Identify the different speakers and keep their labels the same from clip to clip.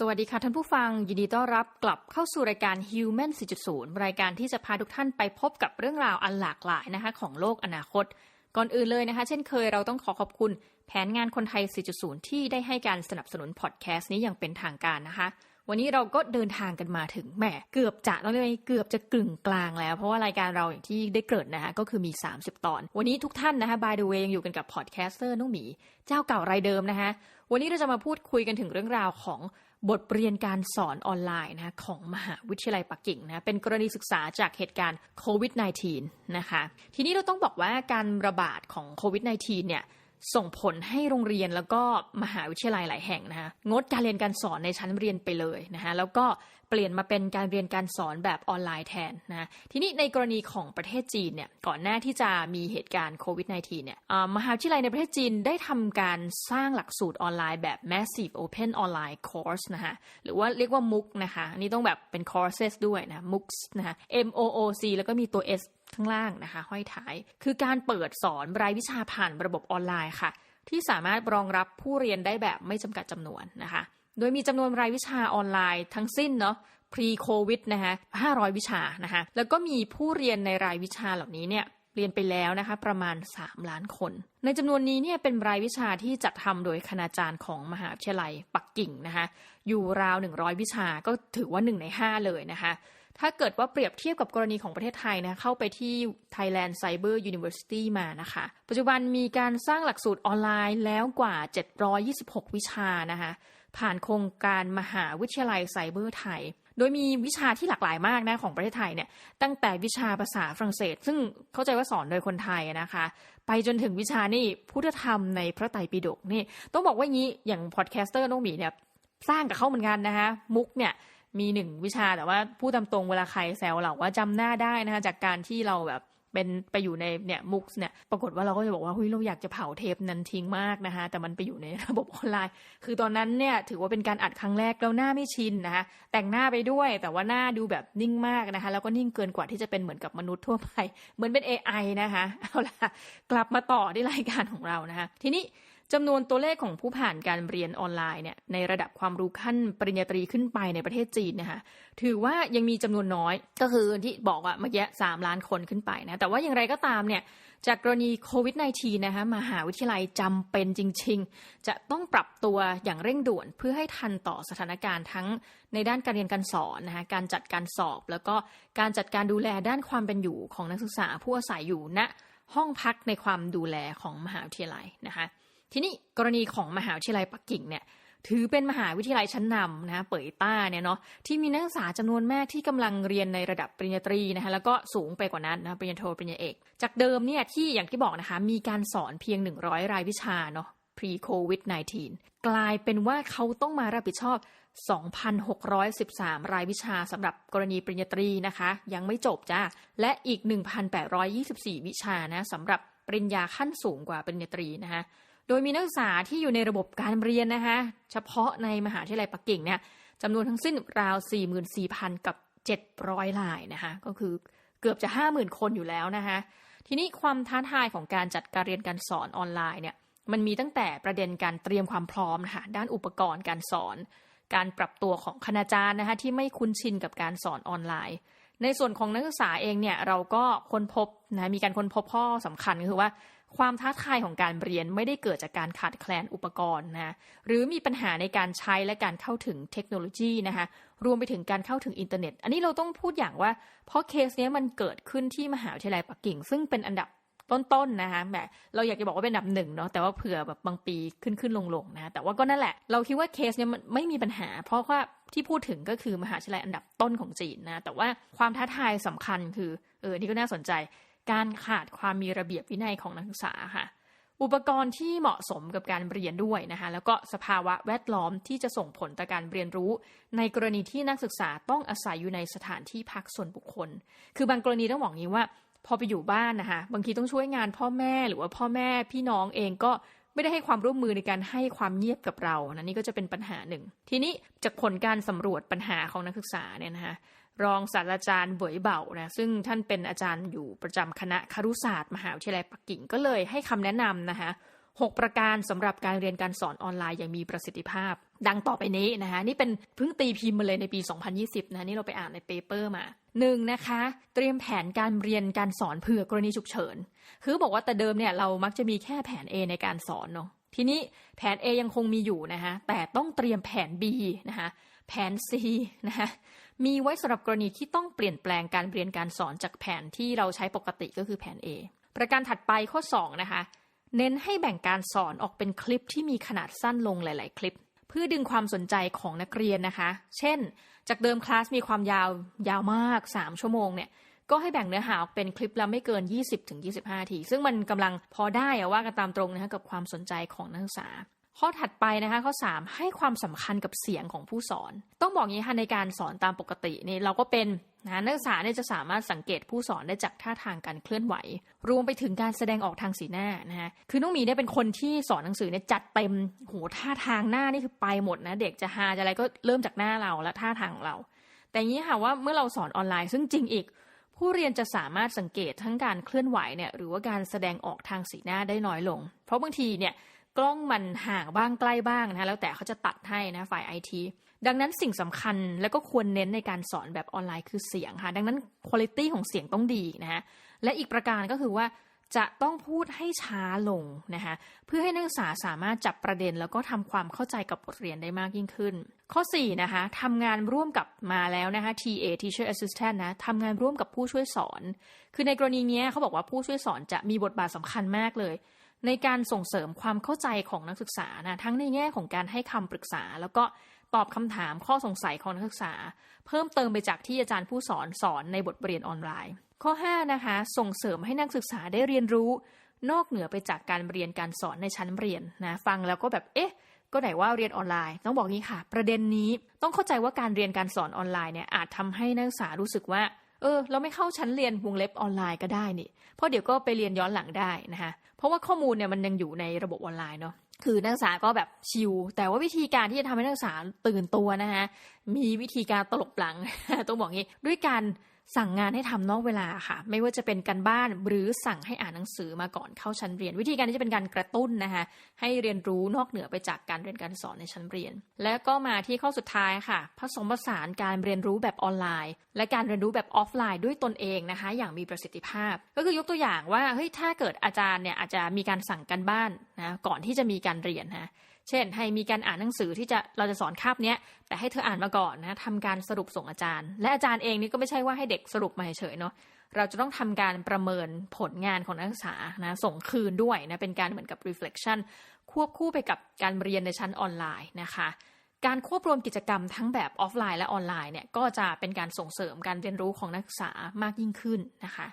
Speaker 1: สวัสดีค่ะท่านผู้ฟัง ยินดีต้อนรับกลับเข้าสู่รายการ Human 4.0 รายการที่จะพาทุกท่านไปพบกับเรื่องราวอันหลากหลายนะคะของโลกอนาคต ก่อนอื่นเลยนะคะ เช่นเคยเราต้องขอขอบคุณแผนงานคนไทย 4.0 ที่ได้ให้การสนับสนุนพอดแคสต์นี้อย่างเป็นทางการนะคะ วันนี้เราก็เดินทางกันมาถึงแหมเกือบจะต้องเรียกว่เกือบจะกึ่งกลางแล้ว เพราะว่ารายการเราอย่างที่ได้เกิดนะคะก็คือมี 30 ตอน วันนี้ทุกท่านนะคะ by the way ยังอยู่กันกับพอดแคสเตอร์น้องหมี เจ้าเก่ารายเดิมนะคะ วันนี้เราจะมาพูดคุยกันถึงเรื่องราวของ บทเรียนการสอนออนไลน์นะของมหาวิทยาลัยปักกิ่งนะเป็นกรณีศึกษาจากเหตุการณ์โควิด -19 นะคะ ทีนี้เราต้องบอกว่าการระบาดของโควิด -19 เนี่ยส่งผลให้โรงเรียนแล้วก็มหาวิทยาลัยหลายแห่งนะคะงดการเรียนการสอนในชั้นเรียนไปเลยนะคะแล้วก็เปลี่ยนมาเป็นการเรียนการสอนแบบออนไลน์แทนนะทีนี้ในกรณีของประเทศจีนเนี่ยก่อนหน้าที่จะมีเหตุการณ์โควิด -19 เนี่ยมหาวิทยาลัยในประเทศจีนได้ทำการสร้างหลักสูตรออนไลน์แบบ massive open online course นะคะหรือว่าเรียกว่ามุกนะคะอันนี้ต้องแบบเป็น courses ด้วยนะ MOOCs นะคะ M O O C แล้วก็มีตัว S ข้างล่างนะคะห้อยท้าย คือการเปิดสอนรายวิชาผ่านระบบออนไลน์ค่ะที่สามารถรองรับผู้เรียนได้แบบไม่จำกัดจำนวนนะคะ โดยมีจำนวนรายวิชาออนไลน์ทั้งสิ้นเนาะ pre covid นะคะ500 วิชานะคะแล้วก็มีผู้เรียนในรายวิชาเหล่านี้เนี่ยเรียนไปแล้วนะคะประมาณ 3 ล้านคน ในจำนวนนี้เนี่ยเป็นรายวิชาที่จัดทำโดยคณาจารย์ของมหาวิทยาลัยปักกิ่งนะคะอยู่ราว 100 วิชาก็ถือว่า 1 ใน 5 เลยนะคะถ้าเกิดว่าเปรียบเทียบกับกรณีของประเทศไทยนะเข้าไปที่ Thailand Cyber University มานะคะ ปัจจุบันมีการสร้างหลักสูตรออนไลน์แล้วกว่า 726 วิชานะคะ ผ่านโครงการมหาวิทยาลัยไซเบอร์ไทย โดยมีวิชาที่หลากหลายมากนะของประเทศไทยเนี่ยตั้งแต่วิชาภาษาฝรั่งเศส ซึ่งเข้าใจว่าสอนโดยคนไทยนะคะ ไปจนถึงวิชานี่พุทธธรรมในพระไตรปิฎกนี่ ต้องบอกว่างี้อย่างพอดแคสเตอร์น้องหมีเนี่ยสร้างกับเขาเหมือนกันนะคะมุกเนี่ยมีหนึ่งวิชาแต่ว่าพูดตามตรงเวลาใครแซวเราว่าจำหน้าได้นะคะจากการที่เราแบบ เป็นไปอยู่ในเนี่ยมุกเนี่ยปรากฏว่าเราก็จะบอกว่าเฮ้ยเราอยากจะเผาเทปนั้นทิ้งมากนะคะแต่มันไปอยู่ในระบบออนไลน์ คือตอนนั้นเนี่ยถือว่าเป็นการอัดครั้งแรกแล้วหน้าไม่ชินนะคะแต่งหน้าไปด้วยแต่ว่าหน้าดูแบบนิ่งมากนะคะแล้วก็นิ่งเกินกว่าที่จะเป็นเหมือนกับมนุษย์ทั่วไป เหมือนเป็น AI นะคะเอาล่ะกลับมาต่อที่รายการของเรานะคะทีนี้ จำนวนตัวเลขของผู้ผ่านการเรียนออนไลน์เนี่ยในระดับความรู้ขั้นปริญญาตรีขึ้นไปในประเทศจีนนะคะถือว่ายังมีจำนวนน้อยก็คือที่บอกว่าเมื่อกี้สามล้านคนขึ้นไปนะแต่ว่าอย่างไรก็ตามเนี่ยจากกรณีโควิด -19 นะคะมหาวิทยาลัยจำเป็นจริง ๆ จะต้องปรับตัวอย่างเร่งด่วนเพื่อให้ทันต่อสถานการณ์ทั้งในด้านการเรียนการสอนนะคะการจัดการสอบ แล้วก็การจัดการดูแลด้านความเป็นอยู่ของนักศึกษาผู้อาศัยอยู่ณห้องพักในความดูแลของมหาวิทยาลัยนะคะ ทีนี้กรณีของมหาวิทยาลัยปักกิ่งเนี่ยถือเป็นมหาวิทยาลัยชั้นนำนะเปิดต้าเนี่ยเนาะที่มีนักศึกษาจำนวนมากที่กำลังเรียนในระดับปริญญาตรีนะคะแล้วก็สูงไปกว่านั้นนะปริญญาโทปริญญาเอก จากเดิมเนี่ยที่อย่างที่บอกนะคะมีการสอนเพียง 100 รายวิชาเนาะ pre covid 19 กลายเป็นว่าเขาต้องมารับผิดชอบ 2,613 รายวิชาสำหรับกรณีปริญญาตรีนะคะ ยังไม่จบจ้าและอีก 1,824 วิชานะสำหรับปริญญาขั้นสูงกว่าปริญญาตรีนะคะ โดยมีนักศึกษาที่อยู่ในระบบการเรียนนะคะเฉพาะในมหาวิทยาลัยปักกิ่งเนี่ยจำนวนทั้งสิ้นราว 44,000 กับ 700รายนะคะก็คือเกือบจะ 50,000 คนอยู่แล้วนะคะทีนี้ความท้าทายของการจัดการเรียนการสอนออนไลน์เนี่ยมันมีตั้งแต่ประเด็นการเตรียมความพร้อมนะคะด้านอุปกรณ์การสอน การปรับตัวของคณาจารย์นะคะที่ไม่คุ้นชินกับการสอนออนไลน์ ในส่วนของนักศึกษาเองเนี่ยเราก็ค้นพบนะมีการค้นพบข้อสำคัญก็คือว่าความท้าทายของการเรียนไม่ได้เกิดจากการขาดแคลนอุปกรณ์นะหรือมีปัญหาในการใช้และการเข้าถึงเทคโนโลยีนะคะรวมไปถึงการเข้าถึงอินเทอร์เน็ต อันนี้เราต้องพูดอย่างว่า เพราะเคสนี้มันเกิดขึ้นที่มหาวิทยาลัยปักกิ่ง ซึ่งเป็นอันดับ ต้นๆนะคะแหมเราอยากจะบอกว่าเป็นอันดับหนึ่งเนาะแต่ว่าเผื่อแบบบางปีขึ้นขึ้นลงลงนะแต่ว่าก็นั่นแหละ เราคิดว่าเคสเนี้ยมันไม่มีปัญหา เพราะว่าที่พูดถึงก็คือมหาวิทยาลัยอันดับต้นของจีนนะแต่ว่าความท้าทายสำคัญคือเออนี่ก็น่าสนใจ การขาดความมีระเบียบวินัยของนักศึกษาค่ะอุปกรณ์ที่เหมาะสมกับการเรียนด้วยนะคะแล้วก็สภาวะแวดล้อมที่จะส่งผลต่อการเรียนรู้ ในกรณีที่นักศึกษาต้องอาศัยอยู่ในสถานที่พักส่วนบุคคล คือบางกรณีต้องบอกนี้ว่า พอไปอยู่บ้านนะคะบางทีต้องช่วยงานพ่อแม่หรือว่าพ่อแม่พี่น้องเองก็ไม่ได้ให้ความร่วมมือในการให้ความเงียบกับเรานะนี่ก็จะเป็นปัญหาหนึ่ง ทีนี้จากผลการสำรวจปัญหาของนักศึกษาเนี่ยนะคะรองศาสตราจารย์เบยเบานะซึ่งท่านเป็นอาจารย์อยู่ประจำคณะครุศาสตร์ มหาวิทยาลัยปักกิ่งก็เลยให้คำแนะนำนะคะหประการสำหรับการเรียนการสอนออนไลน์อย่างมีประสิทธิภาพ ดังต่อไปนี้นะคะนี่เป็นเพิ่งตีพิมพ์มาเลยในปี 2020นะนี่เราไปอ่านในเปเปอร์มาหนึ่งนะคะ เตรียมแผนการเรียนการสอนเผื่อกรณีฉุกเฉิน คือบอกว่าแต่เดิมเนี่ยเรามักจะมีแค่แผน A ในการสอนเนาะทีนี้แผน A ยังคงมีอยู่นะคะแต่ต้องเตรียมแผน B นะคะแผน C นะคะมีไว้สำหรับกรณีที่ต้องเปลี่ยนแปลงการเรียนการสอนจากแผนที่เราใช้ปกติก็คือแผน A ประการถัดไปข้อ 2 นะคะ เน้นให้แบ่งการสอนออกเป็นคลิปที่มีขนาดสั้นลงหลาย ๆ คลิป พื่อดึงความสนใจของนักเรียนนะคะ เช่น จากเดิมคลาสมีความยาวยาวมาก 3 ชั่วโมงเนี่ยก็ให้แบ่งเนื้อหาออกเป็นคลิปละไม่เกิน 20-25 ที ซึ่งมันกำลังพอได้อะว่ากันตามตรงนะคะกับความสนใจของนักศึกษา ข้อถัดไปนะคะข้อ 3 ให้ความสำคัญกับเสียงของผู้สอน ต้องบอกงี้ค่ะในการสอนตามปกตินี่เราก็เป็น นะนักศึกษาเนี่ยจะสามารถสังเกตผู้สอนได้จากท่าทางการเคลื่อนไหว รวมไปถึงการแสดงออกทางสีหน้านะคะคือน้องมีเนี่ยเป็นคนที่สอนหนังสือเนี่ยจัดเต็มโหท่าทางหน้านี่คือไปหมดนะ เด็กจะฮาจะอะไรก็เริ่มจากหน้าเราและท่าทางของเรา แต่อย่างนี้ค่ะว่าเมื่อเราสอนออนไลน์ซึ่งจริงอีก ผู้เรียนจะสามารถสังเกตทั้งการเคลื่อนไหวเนี่ยหรือว่าการแสดงออกทางสีหน้าได้น้อยลง เพราะบางทีเนี่ยกล้องมันห่างบ้างใกล้บ้างนะแล้วแต่เขาจะตัดให้นะฝ่ายไอที ดังนั้นสิ่งสำคัญแล้วก็ควรเน้นในการสอนแบบออนไลน์คือเสียงค่ะ ดังนั้นคุณภาพของเสียงต้องดีนะคะและอีกประการก็คือว่าจะต้องพูดให้ช้าลงนะคะเพื่อให้นักศึกษาสามารถจับประเด็น แล้วก็ทำความเข้าใจกับบทเรียนได้มากยิ่งขึ้น ข้อ4นะคะทำงานร่วมกับมาแล้วนะคะ TA Teacher Assistant นะทำงานร่วมกับผู้ช่วยสอน คือในกรณีนี้เขาบอกว่าผู้ช่วยสอนจะมีบทบาทสำคัญมากเลย ในการส่งเสริมความเข้าใจของนักศึกษานะทั้งในแง่ของการให้คำปรึกษา แล้วก็ ตอบคำถามข้อสงสัยของนักศึกษา เพิ่มเติมไปจากที่อาจารย์ผู้สอนสอนในบทเรียนออนไลน์ ข้อ 5 นะคะ ส่งเสริมให้นักศึกษาได้เรียนรู้ นอกเหนือไปจากการเรียนการสอนในชั้นเรียนนะฟังแล้วก็แบบเอ๊ะก็ไหนว่าเรียนออนไลน์ต้องบอกงี้ค่ะ ประเด็นนี้ต้องเข้าใจว่าการเรียนการสอนออนไลน์เนี่ยอาจทำให้นักศึกษารู้สึกว่า ออเราไม่เข้าชั้นเรียนวงเล็บออนไลน์ก็ได้นี่ เพราะเดี๋ยวก็ไปเรียนย้อนหลังได้นะคะเพราะว่าข้อมูลเนี่ยมันยังอยู่ในระบบออนไลน์เนาะคือนักศึกษาก็แบบชิลแต่ว่าวิธีการที่จะทำให้นักศึกษาตื่นตัวนะคะมีวิธีการตลบหลังต้องบอกงี้ด้วยการ สั่งงานให้ทำนอกเวลาค่ะ ไม่ว่าจะเป็นการบ้านหรือสั่งให้อ่านหนังสือมาก่อนเข้าชั้นเรียน วิธีการนี้จะเป็นการกระตุ้นนะคะให้เรียนรู้นอกเหนือไปจากการเรียนการสอนในชั้นเรียน แล้วก็มาที่ข้อสุดท้ายค่ะ ผสมผสานการเรียนรู้แบบออนไลน์ และการเรียนรู้แบบออฟไลน์ด้วยตนเองนะคะ อย่างมีประสิทธิภาพ ก็คือยกตัวอย่างว่าเฮ้ยถ้าเกิดอาจารย์เนี่ยอาจจะมีการสั่งการบ้านนะก่อนที่จะมีการเรียนนะ เช่น ให้มีการอ่านหนังสือที่จะเราจะสอนคาบเนี้ย แต่ให้เธออ่านมาก่อนนะทำการสรุปส่งอาจารย์ และอาจารย์เองนี่ก็ไม่ใช่ว่าให้เด็กสรุปมาเฉยเนาะเราจะต้องทำการประเมินผลงานของนักศึกษานะส่งคืนด้วยนะเป็นการเหมือนกับ reflection ควบคู่ไปกับการเรียนในชั้นออนไลน์นะคะการควบรวมกิจกรรมทั้งแบบออฟไลน์และออนไลน์เนี่ยก็จะเป็นการส่งเสริมการเรียนรู้ของนักศึกษามากยิ่งขึ้นนะคะ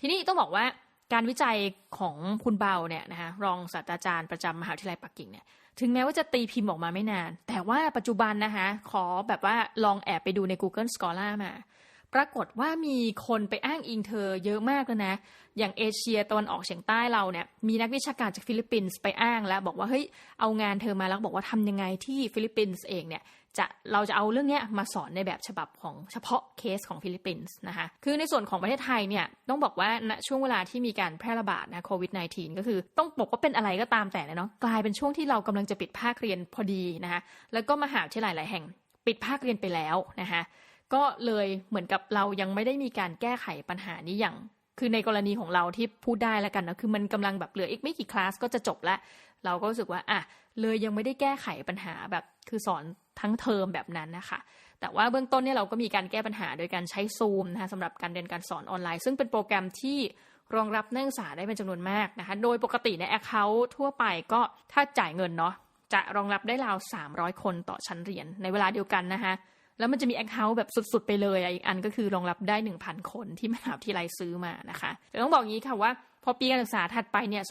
Speaker 1: ทีนี้ต้องบอกว่าการวิจัยของคุณเบาเนี่ยนะคะรองศาสตราจารย์ประจำมหาวิทยาลัยปักกิ่งเนี่ย ถึงแม้ว่าจะตีพิมพ์ออกมาไม่นาน แต่ว่าปัจจุบันนะคะ ขอแบบว่าลองแอบไปดูใน Google Scholar มา รากฏว่ามีคนไปอ้างอิงเธอเยอะมากเลยนะ อย่างเอเชียตะวันออกเฉียงใต้เราเนี่ย มีนักวิชาการจากฟิลิปปินส์ไปอ้างแล้ว บอกว่าเฮ้ยเอางานเธอมาแล้วบอกว่าทำยังไงที่ฟิลิปปินส์เองเนี่ยจะเราจะเอาเรื่องนี้มาสอนในแบบฉบับของเฉพาะเคสของฟิลิปปินส์นะคะคือในส่วนของประเทศไทยเนี่ยต้องบอกว่าณช่วงเวลาที่มีการแพร่ระบาดนะโควิด -19 ก็คือต้องบอกว่าเป็นอะไรก็ตามแต่เนาะกลายเป็นช่วงที่เรากำลังจะปิดภาคเรียนพอดีนะคะแล้วก็มหาวิทยาลัยหลายแห่งปิดภาคเรียนไปแล้วนะคะ ก็เลยเหมือนกับเรายังไม่ได้มีการแก้ไขปัญหานี้อย่าง คือในกรณีของเราที่พูดได้แล้วกันนะคือมันกำลังแบบเหลืออีกไม่กี่คลาสก็จะจบล้วเราก็รู้สึกว่าอะเลยยังไม่ได้แก้ไขปัญหาแบบคือสอนทั้งเทอมแบบนั้นนะคะแต่ว่าเบื้องต้นเนี่ยเราก็มีการแก้ปัญหาโดยการใช้ซูมนะคะสำหรับการเรียนการสอนออนไลน์ ซึ่งเป็นโปรแกรมที่รองรับนักศึกษาได้เป็นจำนวนมากนะคะ โดยปกติใน Account ทั่วไปก็ถ้าจ่ายเงินเนาะจะรองรับได้ราว 300 คนต่อชั้นเรียนในเวลาเดียวกันนะคะ แล้วมันจะมี Account แบบสุดๆไปเลยอีกอันก็คือรองรับได้ 1,000 คนที่มหาวิทยาลัยซื้อมานะคะ แต่ต้องบอกงี้ค่ะว่า พอปีการศึกษาถัดไปเนี่ย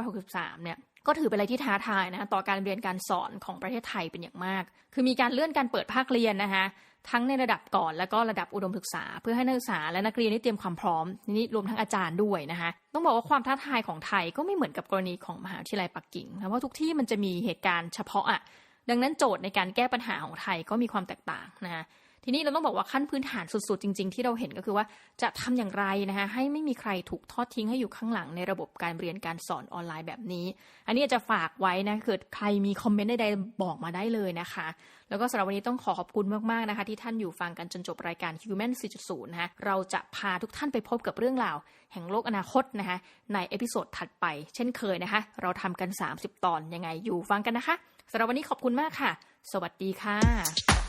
Speaker 1: 2563 เนี่ยก็ถือเป็นอะไรที่ท้าทายนะต่อการเรียนการสอนของประเทศไทยเป็นอย่างมาก คือมีการเลื่อนการเปิดภาคเรียนนะคะทั้งในระดับก่อนแล้วก็ระดับอุดมศึกษา เพื่อให้นักศึกษาและนักเรียนได้เตรียมความพร้อมนี่รวมทั้งอาจารย์ด้วยนะคะต้องบอกว่าความท้าทายของไทยก็ไม่เหมือนกับกรณีของมหาวิทยาลัยปักกิ่งนะเพราะทุกที่มันจะมีเหตุการณ์เฉพาะอะ ดังนั้นโจทย์ในการแก้ปัญหาของไทยก็มีความแตกต่างนะคะทีนี้เราต้องบอกว่าขั้นพื้นฐานสุดๆ จริง ๆ ที่เราเห็นก็คือว่าจะทำอย่างไรนะคะให้ไม่มีใครถูกทอดทิ้งให้อยู่ข้างหลังในระบบการเรียนการสอนออนไลน์แบบนี้ อันนี้จะฝากไว้นะเกิดใครมีคอมเมนต์ใดๆบอกมาได้เลยนะคะ แล้วก็สำหรับวันนี้ต้องขอขอบคุณมากๆนะคะที่ท่านอยู่ฟังกันจนจบรายการ Human 4.0 นะคะเราจะพาทุกท่านไปพบกับเรื่องราวแห่งโลกอนาคตนะคะในเอพิโซดถัดไป เช่นเคยนะคะ เราทำกัน 30 ตอนยังไงอยู่ฟังกันนะคะ สำหรับวันนี้ขอบคุณมากค่ะ สวัสดีค่ะ